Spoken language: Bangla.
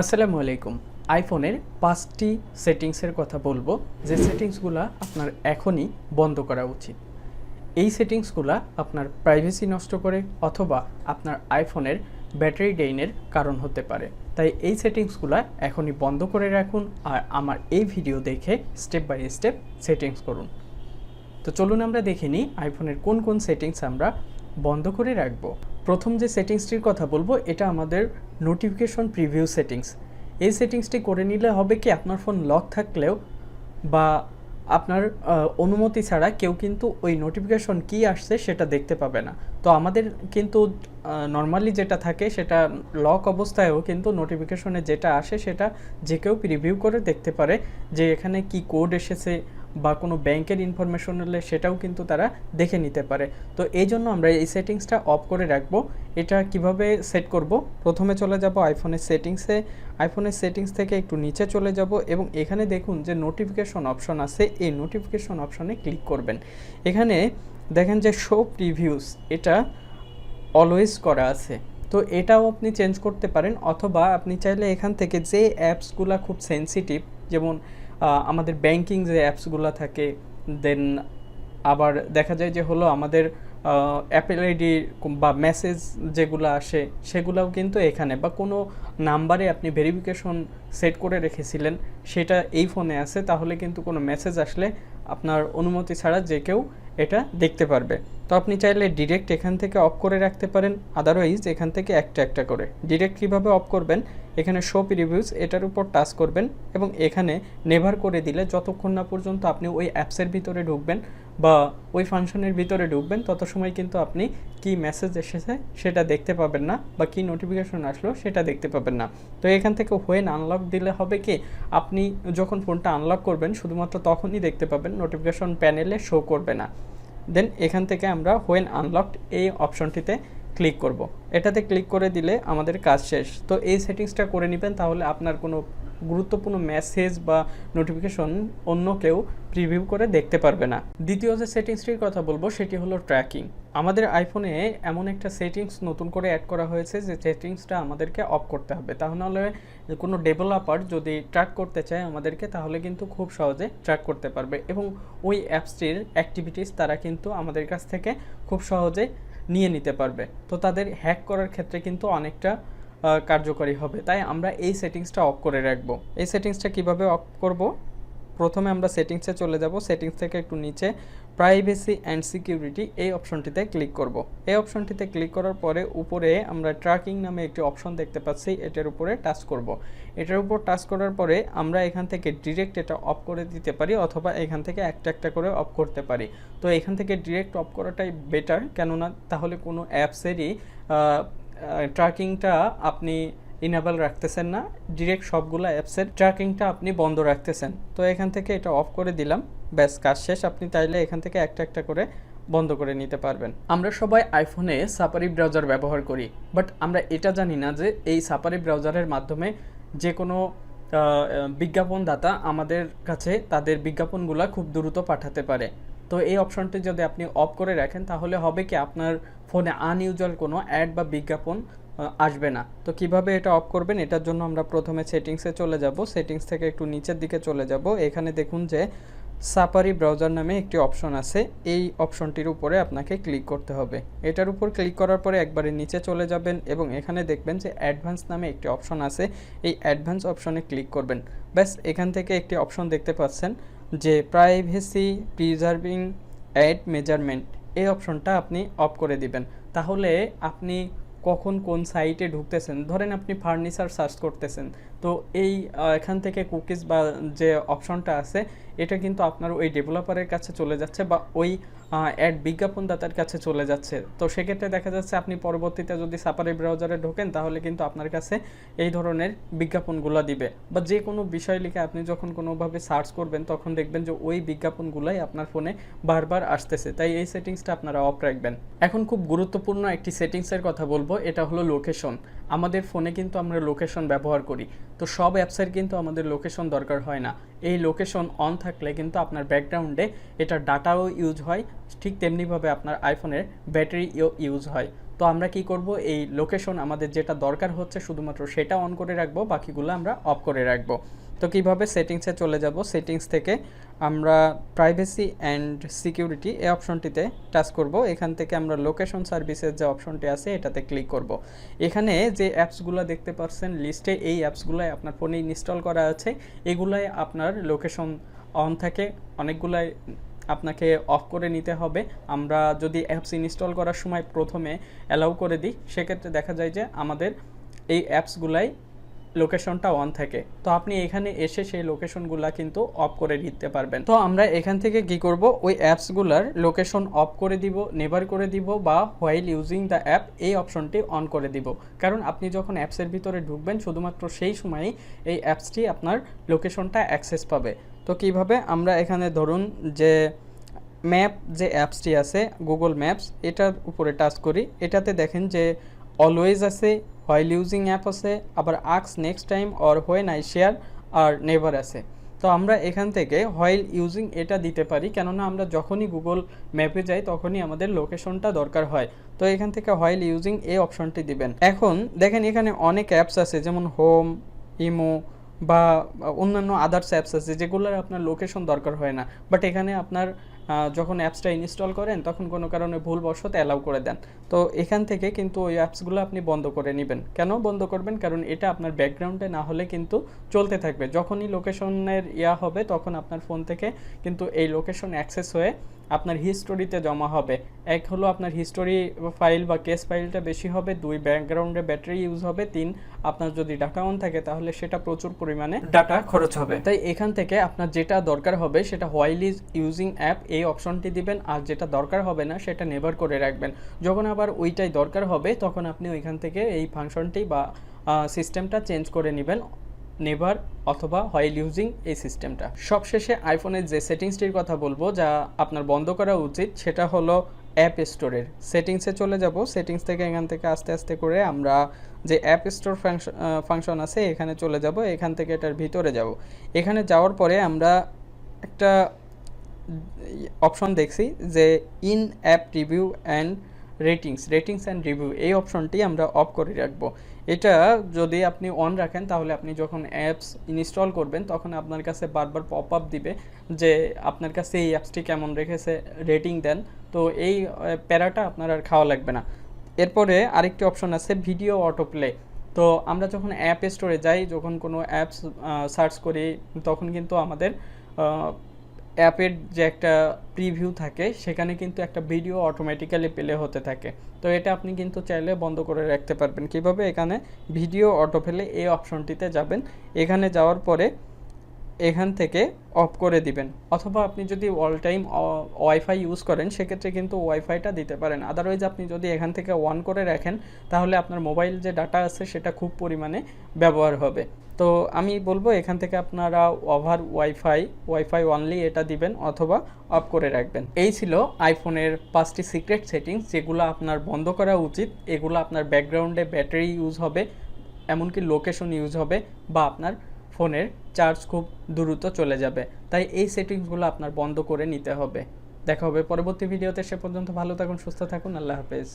আসসালামু আলাইকুম। আইফোনের পাঁচটি সেটিংসের কথা বলব। যে সেটিংসগুলো আপনার এখনই বন্ধ করা উচিত। এই সেটিংসগুলো আপনার প্রাইভেসি নষ্ট করে অথবা আপনার আইফোনের ব্যাটারি ডেইনের কারণ হতে পারে। তাই এই সেটিংসগুলো এখনই বন্ধ করে রাখুন আর আমার এই ভিডিও দেখে স্টেপ বাই স্টেপ সেটিংস করুন। তো চলুন আমরা দেখে নিই আইফোনের কোন কোন সেটিংস আমরা বন্ধ করে রাখব। প্রথম যে সেটিংসটির কথা বলব, এটা আমাদের নোটিফিকেশন প্রিভিউ সেটিংস এই সেটিংসটি করে নিলে হবে কি, আপনার ফোন লক থাকলেও বা আপনার অনুমতি ছাড়া কেউ কিন্তু ওই নোটিফিকেশন কি আসছে সেটা দেখতে পাবে না। তো আমাদের কিন্তু নর্মালি যেটা থাকে সেটা লক অবস্থায়ও কিন্তু নোটিফিকেশনে যেটা আসে সেটা যে কেউ প্রিভিউ করে দেখতে পারে যে এখানে কি কোড এসেছে বা কোনো ব্যাংকের ইনফরমেশন হলে সেটাও কিন্তু তারা দেখে নিতে পারে। তো এই জন্য আমরা এই সেটিংসটা অফ করে রাখব। এটা কীভাবে সেট করব? প্রথমে চলে যাব আইফোনের সেটিংসে আইফোনের সেটিংস থেকে একটু নিচে চলে যাব এবং এখানে দেখুন যে নোটিফিকেশন অপশন আছে। এই নোটিফিকেশন অপশনে ক্লিক করবেন। এখানে দেখেন যে শো প্রিভিউস এটা অলওয়েজ করা আছে। তো এটাও আপনি চেঞ্জ করতে পারেন। অথবা আপনি চাইলে এখান থেকে যে অ্যাপসগুলো খুব সেনসিটিভ যেমন আমাদের ব্যাংকিং যে অ্যাপসগুলো থাকে দেন আবার দেখা যায় যে হলো আমাদের অ্যাপেল আইডি বা মেসেজ যেগুলো আসে, সেগুলোও কিন্তু এখানে। বা কোনো নাম্বারে আপনি ভেরিফিকেশন সেট করে রেখেছিলেন, সেটা এই ফোনে আছে, তাহলে কিন্তু কোনো মেসেজ আসলে আপনার অনুমতি ছাড়া যে কেউ এটা দেখতে পারবে। তো আপনি চাইলে ডিরেক্ট এখান থেকে অফ করে রাখতে পারেন আদারওয়াইজ এখান থেকে একটা একটা করে। ডিরেক্ট কীভাবে অফ করবেন? এখানে শো রিভিউজ এটার উপর টাচ করবেন এবং এখানে নেভার করে দিলে যতক্ষণ না পর্যন্ত আপনি ওই অ্যাপসের ভিতরে ঢুকবেন বা ওই ফাংশনের ভিতরে ঢুকবেন, তত সময় কিন্তু আপনি কি মেসেজ এসেছে সেটা দেখতে পাবেন না বা কি নোটিফিকেশন আসলো সেটা দেখতে পাবেন না। তো এখান থেকে হোয়েন আনলক দিলে হবে কি, আপনি যখন ফোনটা আনলক করবেন, শুধুমাত্র তখনই দেখতে পাবেন নোটিফিকেশন প্যানেলে শো করবে না। দেন এখান থেকে আমরা হোয়েন আনলকড এই অপশনটিতে ক্লিক করব। এটাতে ক্লিক করে দিলে আমাদের কাজ শেষ। তো এই সেটিংসটা করে নেবেন, তাহলে আপনার কোনো গুরুত্বপূর্ণ মেসেজ বা নোটিফিকেশন অন্য কেউ প্রিভিউ করে দেখতে পারবে না। দ্বিতীয় যে সেটিংসটির কথা বলব, সেটি হলো ট্র্যাকিং আমাদের আইফোনে এমন একটা সেটিংস নতুন করে অ্যাড করা হয়েছে যে সেটিংসটা আমাদেরকে অফ করতে হবে। তাহলে কোনো ডেভেলপার যদি ট্র্যাক করতে চায় আমাদেরকে, তাহলে কিন্তু খুব সহজে ট্র্যাক করতে পারবে। এবং ওই অ্যাপসটির অ্যাক্টিভিটিস তারা কিন্তু আমাদের কাছ থেকে খুব সহজে নিয়ে নিতে পারবে। তো তাদের হ্যাক করার ক্ষেত্রে কিন্তু অনেকটা কার্যকরী হবে। তাই আমরা এই সেটিংসটা অফ করে রাখব। এই সেটিংসটা কীভাবে অফ করব? প্রথমে আমরা সেটিংসে চলে যাব। সেটিংস থেকে একটু নিচে প্রাইভেসি অ্যান্ড সিকিউরিটি এই অপশনটিতে ক্লিক করব। এই অপশনটিতে ক্লিক করার পরে উপরে আমরা ট্র্যাকিং নামে একটি অপশন দেখতে পাচ্ছি, এটার উপরে টাচ করব। এটার উপর টাচ করার পরে আমরা এখান থেকে ডিরেক্ট এটা অফ করে দিতে পারি অথবা এখান থেকে একটা একটা করে অফ করতে পারি। তো এখান থেকে ডিরেক্ট অফ করাটাই বেটার কেননা তাহলে কোনো অ্যাপসেরই ট্র্যাকিংটা আপনি ইনেবল রাখতেছেন না ডিরেক্ট সবগুলো অ্যাপসের ট্র্যাকিংটা আপনি বন্ধ রাখতেছেন। তো এখান থেকে এটা অফ করে দিলাম, ব্যাস, কাজ শেষ। আপনি তাইলে এখান থেকে একটা একটা করে বন্ধ করে নিতে পারবেন। আমরা সবাই আইফোনে সাপারি ব্রাউজার ব্যবহার করি বাট আমরা এটা জানি না যে এই সাপারি ব্রাউজারের মাধ্যমে যে কোনো বিজ্ঞাপনদাতা আমাদের কাছে তাদের বিজ্ঞাপনগুলো খুব দ্রুত পাঠাতে পারে। তো এই অপশনটি যদি আপনি অফ করে রাখেন, তাহলে হবে কি আপনার ফোনে আনইউজুয়াল কোনো অ্যাড বা বিজ্ঞাপন আসবে না। তো কীভাবে এটা অফ করবেন? এটার জন্য আমরা প্রথমে সেটিংসে চলে যাব। সেটিংস থেকে একটু নিচের দিকে চলে যাব। এখানে দেখুন যে সাপারি ব্রাউজার নামে একটি অপশন আছে। এই অপশনটির উপরে আপনাকে ক্লিক করতে হবে। এটার উপর ক্লিক করার পরে একবারে নিচে চলে যাবেন এবং এখানে দেখবেন যে অ্যাডভান্স নামে একটি অপশন আছে। এই অ্যাডভান্স অপশনে ক্লিক করবেন। ব্যাস, এখান থেকে একটি অপশন দেখতে পাচ্ছেন যে প্রাইভেসি প্রিজার্ভিং অ্যাড মেজারমেন্ট এই অপশনটা আপনি অফ করে দিবেন। তাহলে আপনি কখন কোন সাইটে ঢুকতেছেন? ধরেন আপনি ফার্নিচার সার্চ করতেছেন। তো এই এখান থেকে কুকিজ বা যে অপশনটা আছে, এটা কিন্তু আপনার ওই ডেভেলপারের কাছে চলে যাচ্ছে বা ওই অ্যাড বিজ্ঞাপনদাতার কাছে চলে যাচ্ছে। তো সেক্ষেত্রে দেখা যাচ্ছে আপনি পরবর্তীতে যদি সাপারি ব্রাউজারে ঢোকেন, তাহলে কিন্তু আপনার কাছে এই ধরনের বিজ্ঞাপনগুলো দিবে। বা যে কোনো বিষয় লিখে আপনি যখন কোনোভাবে সার্চ করবেন, তখন দেখবেন যে ওই বিজ্ঞাপনগুলাই আপনার ফোনে বারবার আসতেছে। তাই এই সেটিংসটা আপনারা অফ রাখবেন। এখন খুব গুরুত্বপূর্ণ একটি সেটিংসের কথা বলব, এটা হলো লোকেশন আমাদের ফোনে কিন্তু আমরা লোকেশন ব্যবহার করি। তো সব অ্যাপসের কিন্তু আমাদের লোকেশন দরকার হয় না। এই লোকেশন অন থাকলে কিন্তু আপনার ব্যাকগ্রাউন্ডে এটা ডাটাও ইউজ হয়, ঠিক তেমনিভাবে আপনার আইফোনের ব্যাটারিও ইউজ হয়। তো আমরা কি করব? এই লোকেশন আমাদের যেটা দরকার হচ্ছে শুধুমাত্র সেটা অন করে রাখব, বাকিগুলো আমরা অফ করে রাখব। তো কীভাবে সেটিংসে চলে যাব? সেটিংস থেকে আমরা প্রাইভেসি অ্যান্ড সিকিউরিটি এই অপশনটিতে টাচ করব। এখান থেকে আমরা লোকেশন সার্ভিসের যে অপশনটি আছে, এটাতে ক্লিক করব। এখানে যে অ্যাপসগুলো দেখতে পাচ্ছেন লিস্টে এই অ্যাপসগুলাই আপনার ফোনে ইনস্টল করা আছে। এগুলাই আপনার লোকেশন অন থাকে অনেকগুলাই আপনাকে অফ করে নিতে হবে। আমরা যদি অ্যাপস ইনস্টল করার সময় প্রথমে অ্যালাউ করে দিই, সেক্ষেত্রে দেখা যায় যে আমাদের এই অ্যাপসগুলাই লোকেশনটা অন থাকে। তো আপনি এখানে এসে সেই লোকেশনগুলা কিন্তু অফ করে দিতে পারবেন। তো আমরা এখান থেকে কি করব? ওই অ্যাপসগুলার লোকেশন অফ করে দিব নেভার করে দিব বা হোয়াইল ইউজিং দ্য অ্যাপ এই অপশনটি অন করে দিব। কারণ আপনি যখন অ্যাপসের ভিতরে ঢুকবেন, শুধুমাত্র সেই সময়ই এই অ্যাপসটি আপনার লোকেশনটা অ্যাক্সেস পাবে। তো কীভাবে? আমরা এখানে ধরুন যে ম্যাপ যে অ্যাপসটি আছে গুগল ম্যাপস এটার উপরে টাচ করি। এটাতে দেখেন যে অলওয়েজ আছে হোয়াইল ইউজিং অ্যাপ আছে, আবার আক্স next time or when I share R never আছে। তো আমরা এখান থেকে হোয়াইল ইউজিং এটা দিতে পারি, কেননা আমরা যখনই গুগল ম্যাপে যাই তখনই আমাদের লোকেশনটা দরকার হয়। তো এখান থেকে হোয়াইল ইউজিং এই অপশনটি দিবেন। এখন দেখেন এখানে অনেক অ্যাপস আছে, যেমন হোম ইমো বা অন্যান্য আদার্স অ্যাপস আছে, যেগুলোর আপনার লোকেশন দরকার হয় না। বাট এখানে আপনার যখন অ্যাপসটা ইনস্টল করেন, তখন কোনো কারণে ভুলবশত অ্যালাউ করে দেন। তো এখান থেকে কিন্তু ওই অ্যাপসগুলো আপনি বন্ধ করে নেবেন। কেন বন্ধ করবেন? কারণ এটা আপনার ব্যাকগ্রাউন্ডে না হলে কিন্তু চলতে থাকবে। যখনই লোকেশনের ইয়া হবে, তখন আপনার ফোন থেকে কিন্তু এই লোকেশন অ্যাক্সেস হয়ে আপনার হিস্টোরিতে জমা হবে। এক হলো আপনার হিস্টোরি ফাইল বা কেস ফাইলটা বেশি হবে দুই ব্যাকগ্রাউন্ডে ব্যাটারি ইউজ হবে তিন আপনার যদি ডাটা অন থাকে তাহলে সেটা প্রচুর পরিমাণে ডাটা খরচ হবে। তাই এখান থেকে আপনার যেটা দরকার হবে সেটা হোয়াইল ইজ ইউজিং অ্যাপ এই অপশনটি দিবেন আর যেটা দরকার হবে না সেটা নেভার করে রাখবেন। যখন আবার ওইটাই দরকার হবে তখন আপনি ওইখান থেকে এই ফাংশনটি বা সিস্টেমটা চেঞ্জ করে নেবেন। নেভার অথবা হোয়াইল ইউজিং এই সিস্টেমটা। সবশেষে আইফোনের যে সেটিংসটির কথা বলব, যা আপনার বন্ধ করা উচিত, সেটা হলো অ্যাপ স্টোরের সেটিংসে চলে যাব। সেটিংস থেকে এখান থেকে আস্তে আস্তে করে আমরা যে অ্যাপ স্টোর ফাংশন আছে, এখানে চলে যাব। এখান থেকে এটার ভিতরে যাব। এখানে যাওয়ার পরে আমরা একটা অপশন দেখছি যে in app review and ratings ratings and review এই অপশনটি আমরা অফ করে রাখব। এটা যদি আপনি অন রাখেন, তাহলে আপনি যখন অ্যাপস ইনস্টল করবেন, তখন আপনার কাছে বারবার পপ আপ দিবে যে আপনার কাছে এই অ্যাপসটি কেমন রেখেছে রেটিং দেন। তো এই প্যারাটা আপনার আর খাওয়া লাগবে না। এরপরে আরেকটি অপশন আছে ভিডিও অটো প্লে তো আমরা যখন অ্যাপ স্টোরে যাই, যখন কোনো অ্যাপস সার্চ করি, তখন কিন্তু আমাদের অ্যাপের যে একটা প্রিভিউ থাকে, সেখানে কিন্তু একটা ভিডিও অটোমেটিক্যালি প্লে হতে থাকে। তো এটা আপনি কিন্তু চাইলে বন্ধ করে রাখতে পারবেন। কীভাবে? এখানে ভিডিও অটো প্লে এই অপশনটিতে যাবেন। এখানে যাওয়ার পরে এখান থেকে অফ করে দিবেন। অথবা আপনি যদি অল টাইম ওয়াইফাই ইউজ করেন, সেক্ষেত্রে কিন্তু ওয়াইফাইটা দিতে পারেন। আদারওয়াইজ আপনি যদি এখান থেকে অন করে রাখেন, তাহলে আপনার মোবাইল যে ডাটা আছে, সেটা খুব পরিমাণে ব্যবহার হবে। তো আমি বলব, এখান থেকে আপনারা ওভার ওয়াইফাই ওয়াইফাই অনলি এটা দিবেন, অথবা অফ করে রাখবেন। এই ছিল আইফোনের পাঁচটি সিক্রেট সেটিংস যেগুলো আপনার বন্ধ করা উচিত। এগুলো আপনার ব্যাকগ্রাউন্ডে ব্যাটারি ইউজ হবে, এমনকি লোকেশন ইউজ হবে, বা আপনার ফোনের চার্জ খুব দ্রুত চলে যাবে। তাই এই সেটিংসগুলো আপনার বন্ধ করে নিতে হবে। দেখা হবে পরবর্তী ভিডিওতে। সে পর্যন্ত ভালো থাকুন, সুস্থ থাকুন। আল্লাহ হাফেজ।